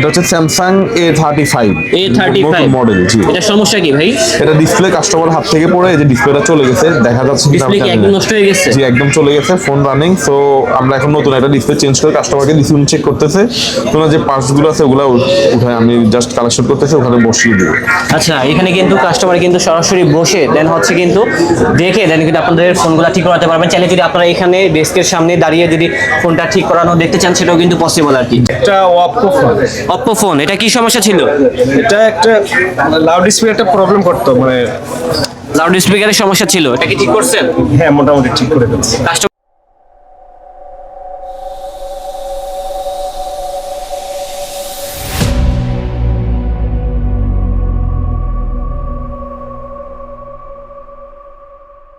এটা হচ্ছে Samsung A thirty five A thirty five model জি। এটা সমস্যা কি ভাই? এটা ডিসপ্লে কাস্টমার হাত থেকে পড়ে এই যে ডিসপ্লেটা চলে গেছে দেখা যাচ্ছে ডিসপ্লে কি একদম নষ্ট হয়ে গেছে? জি একদম চলে গেছে ফোন রানিং সো আমরা এখন নতুন একটা ডিসপ্লে চেঞ্জ করে কাস্টমারকে ডিসপ্লে চেক করতেছে। তোমার যে পার্টসগুলো আছে ওগুলো উঠায় আমি জাস্ট কালেকশন করতেছি ওখানে বসিয়ে দিব। আচ্ছা এখানে কিন্তু কাস্টমার কিন্তু সরাসরি বসে দেন হচ্ছে কিন্তু দেখে দেন কিন্তু আপনাদের ফোনগুলো ঠিক করাতে পারবেন। চাইলে যদি আপনারা এখানে ডেস্কের সামনে দাঁড়িয়ে যদি ফোনটা ঠিক করানো দেখতে চান সেটাও কিন্তু পসিবল আর কি। একটা ওয়াপকো ফোন অপ্পো ফোন এটা কি সমস্যা ছিল? এটা একটা লাউড স্পিকার একটা প্রবলেম করতো মানে লাউড স্পিকারের সমস্যা ছিল এটা কি ঠিক করছেন? হ্যাঁ মোটামুটি ঠিক করে ফেলছে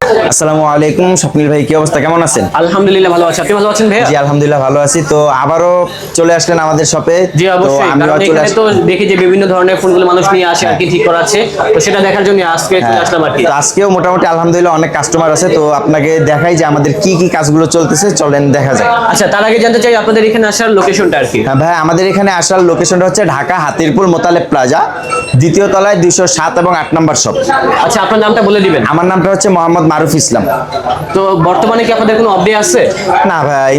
আসসালামু আলাইকুম স্বপ্নিল ভাই কি অবস্থা? কেমন আছেন? আলহামদুলিল্লাহ ভালো আছি। আপনি ভালো আছেন ভাইয়া? জি আলহামদুলিল্লাহ ভালো আছি। তো আবারও চলে আসলেন আমাদের শপে। জি অবশ্যই কারণ এখানে তো দেখি যে বিভিন্ন ধরনের ফোনগুলো মানুষ নিয়ে আসে আর কি ঠিক করাচ্ছে তো সেটা দেখার জন্য আজকে চলে আসলাম আর কি। তো আজকেও মোটামুটি আলহামদুলিল্লাহ অনেক কাস্টমার আছে। তো আপনাকে দেখাই যে আমাদের কি কি কাজগুলো চলতেছে। চলেন দেখা যায় আচ্ছা তার আগে জানতে চাই আপনাদের এখানে আসার লোকেশনটা আর কি? হ্যাঁ ভাই আমাদের এখানে আসার লোকেশনটা হচ্ছে ঢাকা হাতিরপুল মোতালেব প্লাজা দ্বিতীয় তলায় দুইশো সাত এবং আট নম্বর শপ। আচ্ছা আপনার নামটা বলে দিবেন। আমার নামটা হচ্ছে মোহাম্মদ মারুফ ইসলাম। তো বর্তমানে কি আপনাদের কোনো অপডেট আছে? না ভাই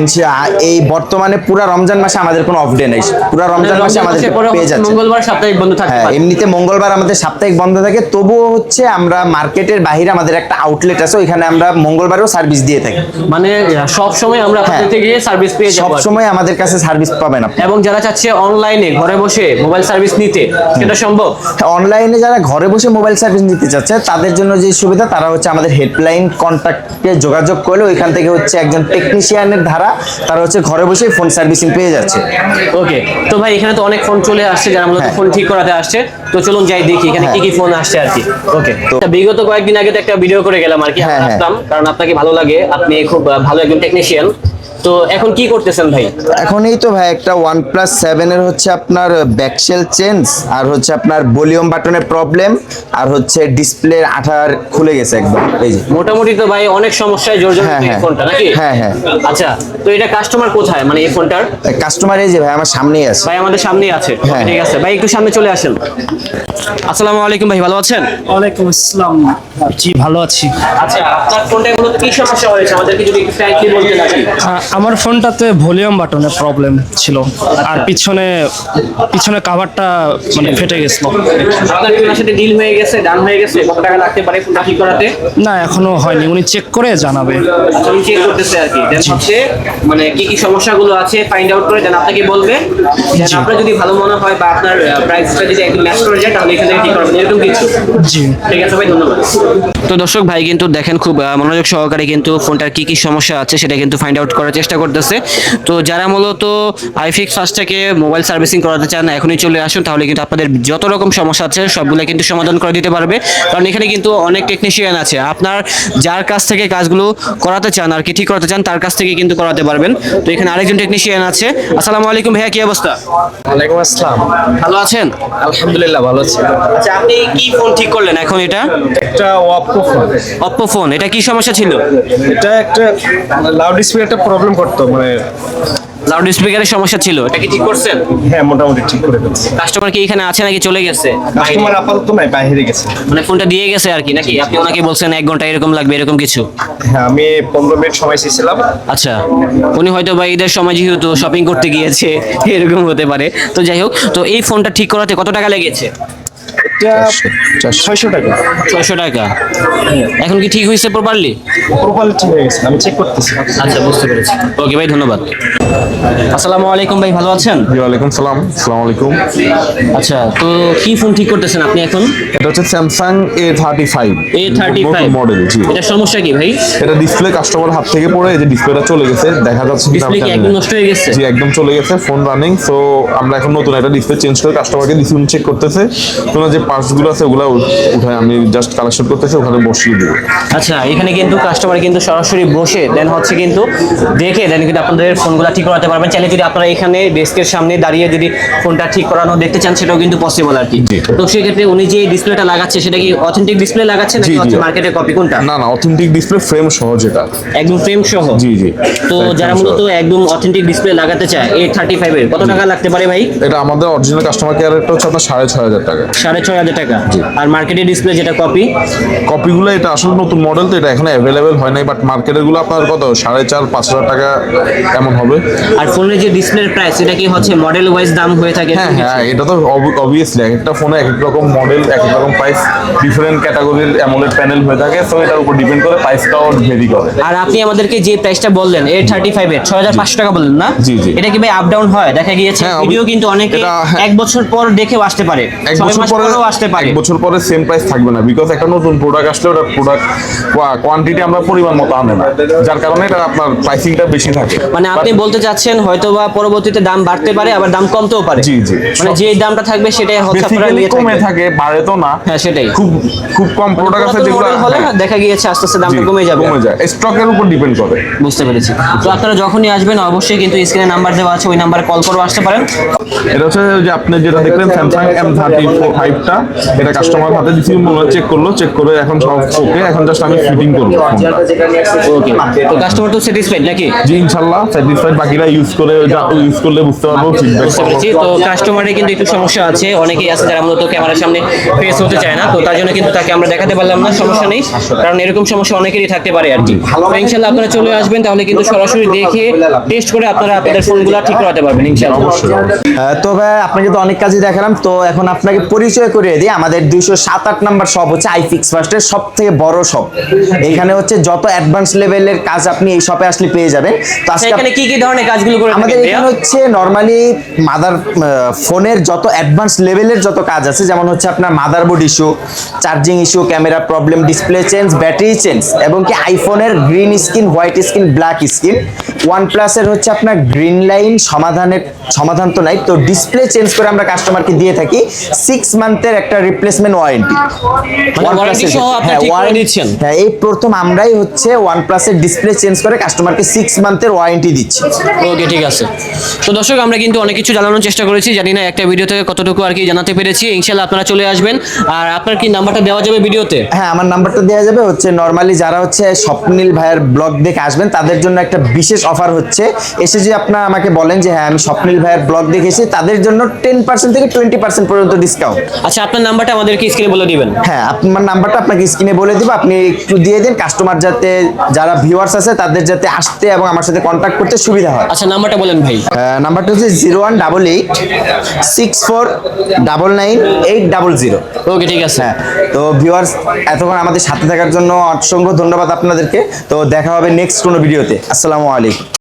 এই বর্তমানে পুরা রমজান মাসে আমাদের কোনো অফ ডে নেই। পুরা রমজান মাসে আমাদের পেয়ে যাচ্ছে। মঙ্গলবার সাপ্তাহিক বন্ধ থাকে হ্যাঁ এমনিতে মঙ্গলবার আমাদের সাপ্তাহিক বন্ধ থাকে তবুও হচ্ছে আমরা মার্কেটের বাইরে আমাদের একটা আউটলেট আছে ওইখানে আমরা মঙ্গলবারেও সার্ভিস দিয়ে থাকি। মানে সব সময় আমরা আপনাদের হ্যাঁ। থেকে সার্ভিস পেয়ে সব যাব কি। সময় আমাদের কাছে সার্ভিস পাবেন আপনি। এবং যারা চাচ্ছে অনলাইনে ঘরে বসে মোবাইল সার্ভিস নিতে সেটা সম্ভব? অনলাইনে যারা ঘরে বসে মোবাইল সার্ভিস নিতে চাচ্ছে তাদের জন্য যে সুবিধা তারা হচ্ছে আমাদের হেল্পলাইন কন্ট্যাক্টে যোগাযোগ করলে ওইখান থেকে হচ্ছে একজন টেকনিশিয়ানের ধারা তারা হচ্ছে ঘরে বসে ফোন সার্ভিসিং পেয়ে যাচ্ছে ওকে তো ভাই এখানে তো অনেক ফোন চলে আসছে যারা মূলত হ্যাঁ। ফোন ঠিক করাতে আসছে তো চলুন যাই দেখি এখানে কি হ্যাঁ। কি ফোন আসছে আর কি ওকে তো বিগত কয়েকদিন আগে তো একটা ভিডিও করে গেলাম আর কি হ্যাঁ, হ্যাঁ। আসলাম কারণ আপনাকে ভালো লাগে আপনি খুব ভালো একজন টেকনিশিয়ান তো এখন কি করতেছেন ভাই? এখন এই তো ভাই একটা ওয়ান প্লাস সেভেনের হচ্ছে আপনার ব্যাকশেল চেঞ্জ আর হচ্ছে আপনার ভলিউম বাটনের প্রবলেম আর হচ্ছে ডিসপ্লে আঠার খুলে গেছে একদম এই যে। মোটামুটি তো ভাই অনেক সমস্যায় জর্জরিত হ্যাঁ, এই হ্যাঁ। ফোনটা নাকি? হ্যাঁ, হ্যাঁ। আচ্ছা তো এটা কাস্টমার কোথায়? মানে এই ফোনটার? কাস্টমার এই যে ভাই আমার সামনেই আছে। ভাই আমাদের সামনেই আছে। হ্যাঁ। ঠিক আছে। ভাই একটু সামনে চলে আসেন। আসসালামু আলাইকুম ভাই ভালো আছেন? ওয়ালাইকুম আসসালাম। জি ভালো আছি। আচ্ছা আপনার ফোনটা মূলত কি সমস্যা হয়েছে? আমাদেরকে যদি একটু ফ্র্যাঙ্কলি বলতে নাকি আমার ফোনটাতে ভলিউম বাটনে প্রবলেম ছিল। আর পিছনে পিছনে কাভারটা মানে ফেটে গেছিল। আপনার কি ওনার সাথে ডিল হয়ে গেছে ডান হয়ে গেছে কত টাকা লাগতে পারে ফোনটা ঠিক করাতে? না এখনও হয়নি। উনি চেক করে জানাবে। আচ্ছা উনি চেক করতেছে আর কি। দেন হচ্ছে মানে কি কি সমস্যাগুলো আছে ফাইন্ড আউট করে দেন আপনাকে বলবে। দেন আপনার যদি ভালো মনে হয় বা আপনার প্রাইসটা যদি একদম ম্যাচ করে যায় তাহলে এখান থেকে ঠিক করবেন। এরকম কিছু। জি। ঠিক আছে ভাই ধন্যবাদ। তো দর্শক ভাই কিন্তু দেখেন খুব মনোযোগ সহকারে কিন্তু ফোনটার কি কি সমস্যা আছে সেটা কিন্তু ফাইন্ড আউট করার চেষ্টা করতেছে। তো যারা মূলত আইফিক্স ফার্স্ট থেকে মোবাইল সার্ভিসিং করাতে চান এখনই চলে আসুন। তাহলে কিন্তু আপনাদের যত রকম সমস্যা আছে সবগুলো কিন্তু সমাধান করে দিতে পারবে। কারণ এখানে কিন্তু অনেক টেকনিশিয়ান আছে। আপনার যার কাছ থেকে কাজগুলো করাতে চান আর কি ঠিক করাতে চান তার কাছ থেকে কিন্তু করাতে পারবেন। তো এখানে আরেকজন টেকনিশিয়ান আছে। আসসালামু আলাইকুম ভাইয়া কি অবস্থা? ওয়ালাইকুম আসসালাম। ভালো আছেন? আলহামদুলিল্লাহ ভালো আছি। আচ্ছা আপনি কি ফোন ঠিক করলেন এখন এটা? একটা ওয়াপকো ফোন অপ্পো ফোন এটা কি সমস্যা ছিল? এটা একটা লাউড স্পিকার একটা প্রবলেম করতো মানে লাউড স্পিকারের সমস্যা ছিল এটা কি ঠিক করছেন? হ্যাঁ মোটামুটি ঠিক করে ফেলছে কাস্টমার কি এখানে আছে নাকি চলে গেছে? কাস্টমার আপাতত নাই বাইরে গেছে। মানে ফোনটা দিয়ে গেছে আর কি নাকি? আপনি ওনাকে বলছেন এক ঘণ্টা এরকম লাগবে এরকম কিছু? হ্যাঁ আমি পনেরো মিনিট সময় চেয়েছিলাম। আচ্ছা উনি হয়তো বা ঈদের সময় যেহেতু শপিং করতে গিয়েছে এরকম হতে পারে। তো যাই হোক তো এই ফোনটা ঠিক করাতে কত টাকা লেগেছে? এটা ছয়শো টাকা। ছয়শো টাকা। এখন কি ঠিক হয়েছে প্রপারলি প্রোফাইল ঠিক হয়ে গেছে আমি চেক করতেছি। আচ্ছা বুঝতে পেরেছি। ওকে ভাই ধন্যবাদ। আসসালামু আলাইকুম ভাই ভালো আছেন? ওয়ালাইকুম সালাম আসসালামু আলাইকুম। আচ্ছা তো কি ফোন ঠিক করতেছেন আপনি এখন? এটা হচ্ছে Samsung A thirty five A thirty five model জি। এটা সমস্যা কি ভাই? এটা ডিসপ্লে কাস্টমার হাত থেকে পড়ে এই যে ডিসপ্লেটা চলে গেছে দেখা যাচ্ছে ডিসপ্লে কি একদম নষ্ট হয়ে গেছে? জি একদম চলে গেছে ফোন রানিং সো আমরা এখন নতুন একটা ডিসপ্লে চেঞ্জ করে কাস্টমারকে ডিসপ্লে চেক করতেছে। তোমার যে পার্টসগুলো আছে ওগুলো উঠায় আমি জাস্ট কালেকশন করতেছি ওখানে বসিয়ে দিব। আচ্ছা এখানে কিন্তু কাস্টমার কিন্তু সরাসরি বসে দেন হচ্ছে কিন্তু দেখে দেন কিন্তু আপনাদের ফোনগুলো ঠিক করাতে পারবেন। চাইলে যদি আপনারা এখানে ডেস্কের সামনে দাঁড়িয়ে যদি ফোনটা ঠিক করানো দেখতে চান সেটাও কিন্তু পসিবল আর কি। তো সেক্ষেত্রে উনি যে ডিসপ্লেটা লাগাচ্ছে সেটা কি অথেন্টিক ডিসপ্লে লাগাচ্ছে নাকি। হচ্ছে মার্কেটের কপি কোনটা? না না অথেন্টিক ডিসপ্লে ফ্রেম সহ যেটা। একদম ফ্রেম সহ? জি জি। তো যারা মূলত একদম অথেন্টিক ডিসপ্লে লাগাতে চায় এই থার্টি ফাইভের কত টাকা লাগতে পারে ভাই? এটা আমাদের অরিজিনাল কাস্টমার কেয়ার রেটটা হচ্ছে আপনার সাড়ে ছয় হাজার টাকা। সাড়ে ছয় হাজার টাকা। আর মার্কেটের ডিসপ্লে যেটা কপি কপিগুলো এটা আসলে নতুন মডেল তো এটা এখন অ্যাভেলেবেল হয় নাই বাট মার্কেটেরগুলো আপনার কত? সাড়ে চার পাঁচ হাজার টাকা এমন হবে। আর ফোনের যে ডিসপ্লের প্রাইস এটা কি হচ্ছে মডেল ওয়াইজ দাম হয়ে থাকে? হ্যাঁ হ্যাঁ এটা তো অবভিয়াসলি এক একটা ফোনে এক এক রকম মডেল এক এক রকম প্রাইস ডিফারেন্ট ক্যাটাগরির অ্যামোলেড প্যানেল হয়ে থাকে তো এটার উপর ডিপেন্ড করে প্রাইসটাও ভেরি করে। আর আপনি আমাদেরকে যে প্রাইসটা বললেন এ থার্টি ফাইভ এর ছয় হাজার পাঁচশো টাকা বললেন না? জি, জি। এটা কি ভাই আপ ডাউন হয়? দেখা গিয়েছে হ্যাঁ, ভিডিও কিন্তু অনেকে হ্যাঁ। এক বছর পর দেখেও আসতে পারে। এক বছর পরেও আসতে পারে। এক বছর পরে সেম প্রাইস থাকবে না বিকজ একটা নতুন প্রোডাক্ট আসলে ওটা প্রোডাক্ট কোয়ান্টিটি আমরা পরিমাণ মতো আনে না যার কারণে এটা আপনার প্রাইসিংটা বেশি থাকে। মানে আপনি বলতে চাচ্ছেন হয়তো বা পরবর্তীতে দাম বাড়তে পারে আবার দাম কমতেও পারে। জি, জি। মানে যে দামটা থাকবে সেটাই হচ্ছে আপনারা নিয়ে কমে থাকে। বাড়ে তো না। হ্যাঁ সেটাই। খুব খুব কম প্রোডাক্ট আছে পুরাতন যেগুলো হলে হ্যাঁ, দেখা গিয়েছে আস্তে আস্তে দামটা কমে যাবে। কমে যায়। স্টকের উপর ডিপেন্ড করে। বুঝতে পেরেছি। তো আপনারা যখনই আসবেন অবশ্যই কিন্তু স্ক্রিনে নাম্বার দেওয়া আছে ওই নাম্বারে কল করে আসতে পারেন। এটা হচ্ছে যে আপনি যেটা দেখলেন স্যামসাং এম থার্টি ফাইভটা এটা কাস্টমার হাতে দিচ্ছি চেক করল চেক করে এখন সব ওকে এখন জাস্ট আমি ফিটিং করব ওকে তো কাস্টমার তো স্যাটিসফাইড নাকি? জি ইনশাল্লাহ স্যাটিসফাইড বাকিরা ইউজ করে ইউজ করলে বুঝতে পারব ফিডব্যাক তো কাস্টমারের কিন্তু একটু সমস্যা আছে অনেকেই আছে যারা মূলত ক্যামেরার সামনে ফেস হতে চায় না তো তার জন্য কিন্তু তাকে আমরা দেখাতে পারলাম না সমস্যা নেই কারণ এরকম সমস্যা অনেকেরই থাকতে পারে আর কি। তো ইনশাল্লাহ আপনারা চলে আসবেন তাহলে কিন্তু সরাসরি দেখে টেস্ট করে আপনারা আপনাদের ফোনগুলো ঠিক করাতে পারবেন ইনশাল্লাহ। আহ, তো ভাই আপনাকে তো অনেক কাজই দেখালাম তো এখন আপনাকে পরিচয় করিয়ে দিই আমাদের দুইশো সাত আট নাম্বার শপ হচ্ছে আইফিক্স ফার্স্টের সব থেকে বড় শপ এখানে হচ্ছে যত অ্যাডভান্স লেভেলের কাজ আপনি এই শপে আসলে পেয়ে যাবেন। তো আজকে এখানে কি কি ধরনের কাজগুলো করে আমাদের এখানে হচ্ছে নর্মালি মাদার ফোনের যত অ্যাডভান্স লেভেলের যত কাজ আছে যেমন হচ্ছে আপনার motherboard issue charging issue camera problem display change battery change এবং কি আইফোনের green screen white screen black screen one প্লাসের হচ্ছে আপনার গ্রিন লাইন সমাধানের সমাধান তো নাই। তো ডিসপ্লে চেঞ্জ করে আমরা কাস্টমারকে দিয়ে থাকি। সিক্স মান্থের একটা রিপ্লেসমেন্ট ওয়ারেন্টি warranty সহ আপনি ঠিক করে দিচ্ছেন? হ্যাঁ এই প্রথম আমরাই হচ্ছে প্লাসের ডিসপ্লে চেঞ্জ করে কাস্টমারকে সিক্স মান্থের ওয়ারেন্টি দিচ্ছি। ওকে ঠিক আছে। তো দর্শক আমরা কিন্তু অনেক কিছু জানানোর চেষ্টা করেছি জানি না একটা ভিডিও থেকে কতটুকু আর কি জানাতে পেরেছি। ইনশাল্লাহ আপনারা চলে আসবেন। আর আপনার কি নাম্বারটা দেওয়া যাবে ভিডিওতে হ্যাঁ আমার নাম্বারটা দেওয়া যাবে। হচ্ছে নর্মালি যারা হচ্ছে স্বপ্নীল ভাইয়ের ব্লগ দেখে আসবেন তাদের জন্য একটা বিশেষ অফার হচ্ছে। এসে যদি আপনারা আমাকে বলেন যে হ্যাঁ আমি স্বপ্নীল ভাইয়ের ব্লগ দেখেছি তাদের জন্য টেন পার্সেন্ট থেকে টোয়েন্টি পার্সেন্ট পর্যন্ত ডিসকাউন্ট আচ্ছা আপনার নাম্বারটা আমাদেরকে স্ক্রিনে বলে দিবেন। হ্যাঁ আপনার নাম্বারটা আপনাকে স্ক্রিনে বলে দিব। আপনি একটু দিয়ে দিন কাস্টমার যাতে যারা ভিউয়ার্স আছে তাদের যাতে আসতে এবং আমার সাথে কন্ট্যাক্ট করতে সুবিধা হয়। আচ্ছা নাম্বারটা বলেন ভাই। নাম্বারটা হচ্ছে zero one double eight six four double nine eight double zero okay ঠিক আছে। হ্যাঁ তো ভিউয়ার্স এতক্ষণ আমাদের সাথে থাকার জন্য অসংখ্য ধন্যবাদ আপনাদেরকে। তো দেখা হবে নেক্সট কোনো ভিডিওতে আসসালামু আলাইকুম।